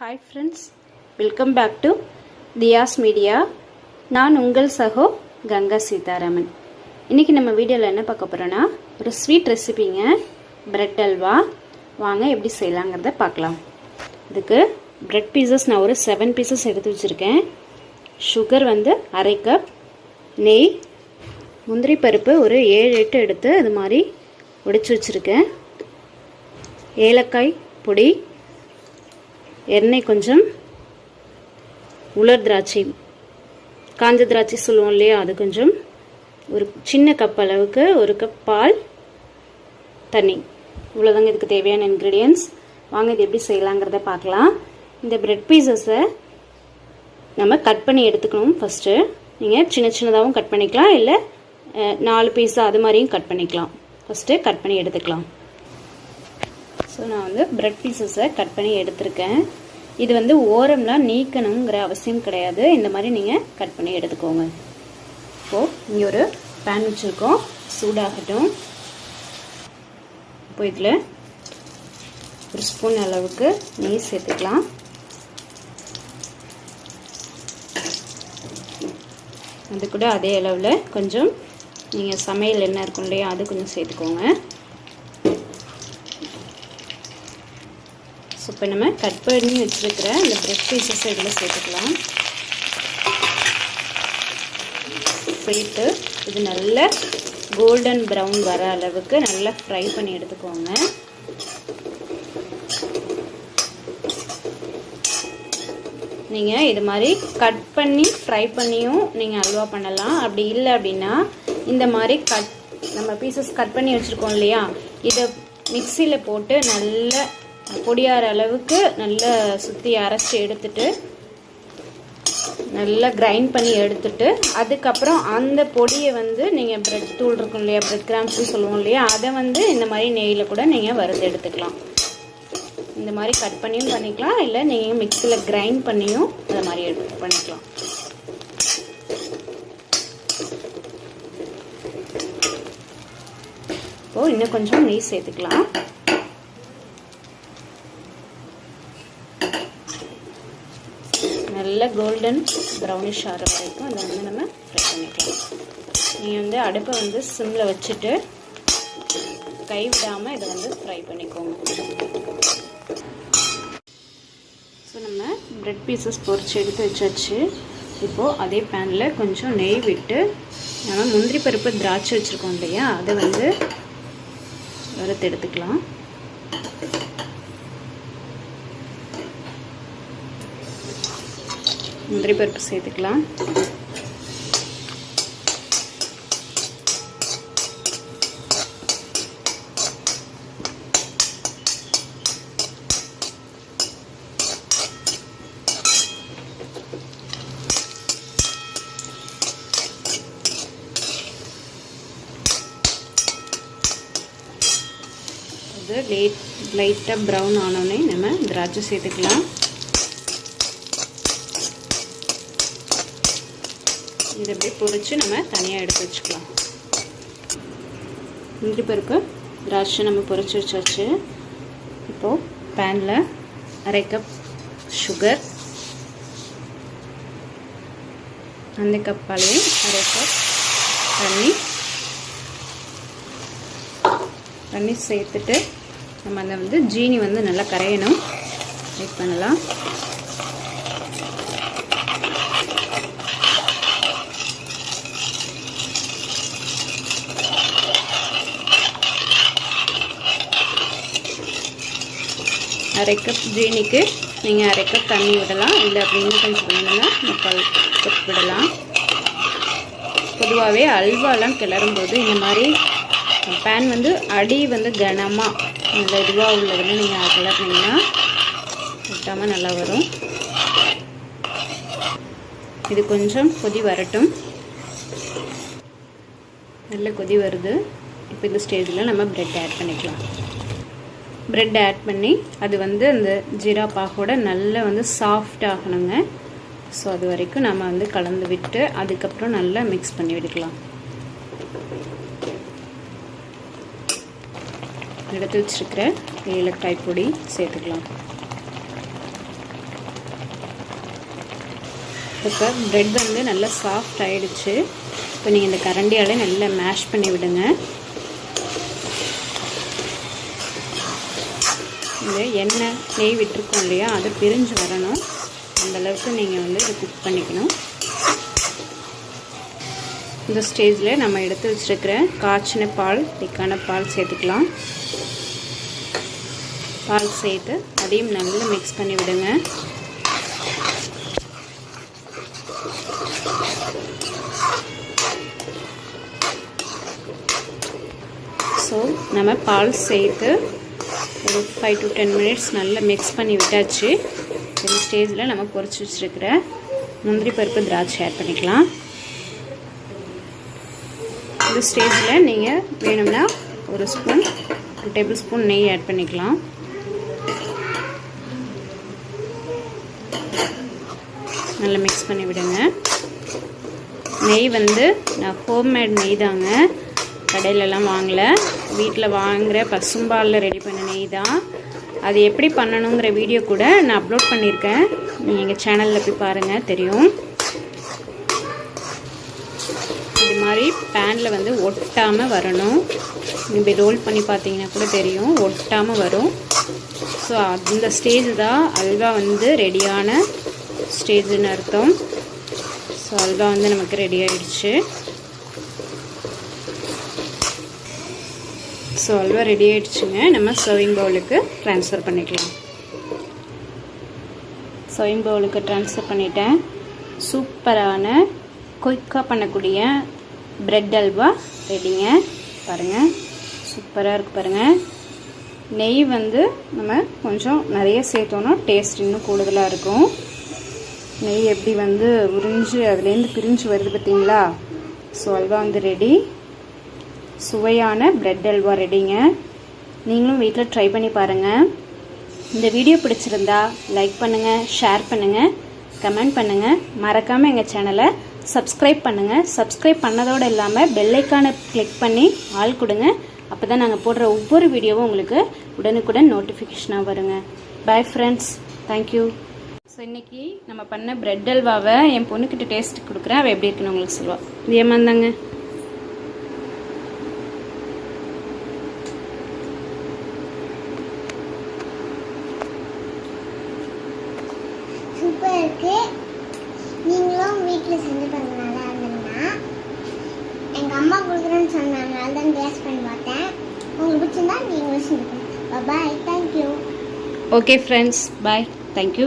Hi friends welcome back to Thiyas media நான் உங்கள் சகோ கங்கா சீதாராமன். இன்றைக்கி நம்ம வீடியோவில் என்ன பார்க்க போகிறோன்னா ஒரு ஸ்வீட் ரெசிபிங்க ப்ரெட் அல்வா. வாங்க எப்படி செய்யலாங்கிறத பார்க்கலாம். இதுக்கு ப்ரெட் பீசஸ் நான் ஒரு செவன் பீசஸ் எடுத்து வச்சுருக்கேன். சுகர் வந்து அரை கப் நெய் முந்திரி பருப்பு ஒரு ஏழு எட்டு எடுத்து இது மாதிரி உடைச்சி வச்சுருக்கேன். ஏலக்காய் பொடி எண்ணெய் கொஞ்சம் உலர் திராட்சை காஞ்ச திராட்சை சொல்லுவோம் இல்லையா? அது கொஞ்சம் ஒரு சின்ன கப் அளவுக்கு ஒரு கப் பால் தண்ணி. இவ்வளோதாங்க இதுக்கு தேவையான இன்க்ரீடியன்ஸ் வாங்க இது எப்படி செய்யலாங்கிறத பார்க்கலாம். இந்த பிரெட் பீசஸை நம்ம கட் பண்ணி எடுத்துக்கணும் ஃபஸ்ட்டு நீங்கள் சின்ன சின்னதாகவும் கட் பண்ணிக்கலாம் இல்லை நாலு பீஸாக அது மாதிரியும் கட் பண்ணிக்கலாம். ஃபஸ்ட்டு கட் பண்ணி எடுத்துக்கலாம். ஸோ நான் வந்து பிரெட் பீசஸை கட் பண்ணி எடுத்திருக்கேன். இது வந்து ஓரம்லாம் நீக்கணுங்கிற அவசியம் கிடையாது. இந்த மாதிரி நீங்கள் கட் பண்ணி எடுத்துக்கோங்க. இப்போது இங்கே ஒரு பேன் வச்சுருக்கோம். சூடாகட்டும். இப்போ இதில் ஒரு ஸ்பூன் அளவுக்கு நெய் சேர்த்துக்கலாம். அது கூட அதே அளவில் கொஞ்சம் நீங்கள் சமையல் என்ன இருக்கும் இல்லையா அது கொஞ்சம் சேர்த்துக்கோங்க. இப்போ நம்ம கட் பண்ணி வச்சுருக்கிற இந்த பிரெட் பீசஸ் இதில் சேர்த்துக்கலாம். போயிட்டு இது நல்ல கோல்டன் ப்ரௌன் வர அளவுக்கு நல்லா ஃப்ரை பண்ணி எடுத்துக்கோங்க. நீங்கள் இது மாதிரி கட் பண்ணி ஃப்ரை பண்ணியும் நீங்கள் அல்வா பண்ணலாம். அப்படி இல்லை அப்படின்னா இந்த மாதிரி கட் நம்ம பீசஸ் கட் பண்ணி வச்சுருக்கோம் இல்லையா? இதை மிக்சியில் போட்டு நல்ல பொடியார அளவுக்கு நல்லா சுற்றி அரைச்சி எடுத்துட்டு நல்லா கிரைண்ட் பண்ணி எடுத்துட்டு அதுக்கப்புறம் அந்த பொடியை வந்து நீங்கள் ப்ரெட் தூள் இருக்கும் இல்லையா ப்ரெட் கிராம்ஸ்னு சொல்லுவோம் இல்லையா அதை வந்து இந்த மாதிரி நெய்யில் கூட நீங்கள் வறுத்து எடுத்துக்கலாம். இந்த மாதிரி கட் பண்ணியும் பண்ணிக்கலாம் இல்லை நீங்கள் மிக்சியில் கிரைண்ட் பண்ணியும் அதை மாதிரி எடுத்து பண்ணிக்கலாம். இப்போது இன்னும் கொஞ்சம் நெய் சேர்த்துக்கலாம். நல்ல கோல்டன் ப்ரௌனிஷ் ஆகிற வரைக்கும் அதை வந்து நம்ம ஃப்ரை பண்ணிக்கலாம். நீங்கள் வந்து அடுப்பை வந்து சிம்மில் வச்சுட்டு கை விடாமல் இதை வந்து ஃப்ரை பண்ணிக்கோங்க. ஸோ நம்ம ப்ரெட் பீசஸ் பொறிச்சு எடுத்து வச்சாச்சு. இப்போது அதே பேனில் கொஞ்சம் நெய் விட்டு நம்ம முந்திரி பருப்பு திராட்சை வச்சுருக்கோம் இல்லையா? அதை வந்து வறுத்து எடுத்துக்கலாம். முந்திரி பருப்பு சேர்த்துக்கலாம். இது லேட் லைட்டாக ப்ரௌன் ஆனோடனே நம்ம திராட்சை சேர்த்துக்கலாம். இது அப்படியே பொரித்து நம்ம தனியாக எடுத்து வச்சுக்கலாம். முந்திரி பருப்பு திராட்சை நம்ம பொறிச்சு வச்சாச்சு. இப்போது பேனில் அரை கப் சுகர் அந்த கப் பழைய அரை கப் தண்ணி. தண்ணி சேர்த்துட்டு நம்ம அதை வந்து ஜீனி வந்து நல்லா கரையணும். வெயிட் பண்ணலாம். அரை கப் ஜீனிக்கு நீங்கள் அரை கப் தண்ணி விடலாம். இல்லை அப்படின்னு கொஞ்சம் வேணும்னா முக்கால் கப் விடலாம். பொதுவாகவே அல்வாலாம் கிளறும் போது இந்த மாதிரி பேன் வந்து அடி வந்து கனமாக நல்ல இதுவாக உள்ளதுன்னு நீங்கள் கிளறினீங்கன்னா விட்டாமல் நல்லா வரும். இது கொஞ்சம் கொதி வரட்டும். நல்ல கொதி வருது. இப்போ இந்த ஸ்டேஜில் நம்ம ப்ரெட் ஆட் பண்ணிக்கலாம். ப்ரெட் ஆட் பண்ணி அது வந்து அந்த ஜீரா பாகோட நல்லா வந்து சாஃப்ட் ஆகணுங்க. ஸோ அது வரைக்கும் நம்ம வந்து கலந்து விட்டு அதுக்கப்புறம் நல்லா மிக்ஸ் பண்ணி விட்டுக்கலாம். எடுத்து வச்சுருக்கிற ஏலக்காய் பொடி சேர்த்துக்கலாம். இப்போ ப்ரெட் வந்து நல்லா சாஃப்ட் ஆயிடுச்சு. இப்போ நீங்கள் இந்த கரண்டியால் நல்லா மேஷ் பண்ணி விடுங்க. வந்து எண்ணெய் நெய் விட்டுருக்கோம் இல்லையா? அது பிரிஞ்சு வரணும். அந்தளவுக்கு நீங்கள் வந்து இதை குக் பண்ணிக்கணும். இந்த ஸ்டேஜில் நம்ம எடுத்து வச்சுருக்கிற காய்ச்சின பால் திக்கான பால் சேர்த்துக்கலாம். பால் சேர்த்து அதையும் நல்லா மிக்ஸ் பண்ணி விடுங்க. ஸோ நம்ம பால் சேர்த்து ஒரு ஃபைவ் டு டென் மினிட்ஸ் நல்லா மிக்ஸ் பண்ணி விட்டாச்சு. இந்த ஸ்டேஜில் நம்ம பொறிச்சு வச்சுருக்கிற முந்திரி பருப்பு திராட்சை ஆட் பண்ணிக்கலாம். இந்த ஸ்டேஜில் நீங்கள் வேணும்னா ஒரு ஸ்பூன் ஒரு டேபிள் ஸ்பூன் நெய் ஆட் பண்ணிக்கலாம். நல்லா மிக்ஸ் பண்ணி விடுங்க. நெய் வந்து நான் ஹோம்மேட் நெய் தாங்க. கடையிலலாம் வாங்கலை. வீட்டில் வாங்குகிற பசும்பாலில் ரெடி பண்ண தான். அது எப்படி பண்ணணுங்கிற வீடியோ கூட நான் அப்லோட் பண்ணியிருக்கேன். நீங்கள் எங்கள் சேனலில் போய் பாருங்கள் தெரியும். இது மாதிரி பேனில் வந்து ஒட்டாமல் வரணும். இப்படி ரோல் பண்ணி பார்த்தீங்கன்னா கூட தெரியும் ஒட்டாமல் வரும். ஸோ அந்த ஸ்டேஜ் தான் அல்வா வந்து ரெடியான ஸ்டேஜுன்னு அர்த்தம். ஸோ அல்வா வந்து நமக்கு ரெடி ஆகிடுச்சு ஸோ அல்வா ரெடி ஆகிடுச்சுங்க நம்ம சர்விங் பவுலுக்கு ட்ரான்ஸ்ஃபர் பண்ணிக்கலாம். சர்விங் பவுலுக்கு ட்ரான்ஸ்ஃபர் பண்ணிட்டேன். சூப்பரான குயிக்காக பண்ணக்கூடிய ப்ரெட் அல்வா ரெடிங்க பாருங்கள் சூப்பராக இருக்குது பாருங்கள் நெய் வந்து நம்ம கொஞ்சம் நிறைய சேர்த்தோன்னா டேஸ்ட் இன்னும் கூடுதலாக இருக்கும். நெய் எப்படி வந்து உறிஞ்சு அதுலேருந்து பிரிஞ்சு வருது பார்த்தீங்களா? ஸோ அல்வா வந்து ரெடி சுவையான பிரெட் அல்வா ரெடிங்க நீங்களும் வீட்டில் ட்ரை பண்ணி பாருங்கள் இந்த வீடியோ பிடிச்சிருந்தா லைக் பண்ணுங்கள் ஷேர் பண்ணுங்கள் கமெண்ட் பண்ணுங்கள் மறக்காமல் எங்கள் சேனலை சப்ஸ்கிரைப் பண்ணுங்கள் சப்ஸ்கிரைப் பண்ணதோடு இல்லாமல் பெல்லைக்கானை கிளிக் பண்ணி ஆள் கொடுங்க. அப்போ தான் நாங்கள் போடுற ஒவ்வொரு வீடியோவும் உங்களுக்கு உடனுக்குடன் நோட்டிஃபிகேஷனாக வருங்க. பாய் ஃப்ரெண்ட்ஸ் தேங்க்யூ ஸோ இன்றைக்கி நம்ம பண்ண பிரெட் அல்வாவை என் பொண்ணுக்கிட்ட டேஸ்ட் கொடுக்குறேன். அவள் எப்படி இருக்குன்னு உங்களுக்கு சொல்லுவாள் இது ஏமாந்தாங்க சூப்பர் நீங்களும் வீட்டில் செஞ்சு பாருங்க நல்லா இருந்ததுன்னா எங்கள் அம்மா கொடுக்குறேன்னு சொன்னாங்க. தான் டேஸ்ட் பண்ணி பார்த்தேன். உங்களுக்கு பிடிச்சிருந்தா நீங்களும் செஞ்சு பாருங்க bye thank you okay friends bye thank you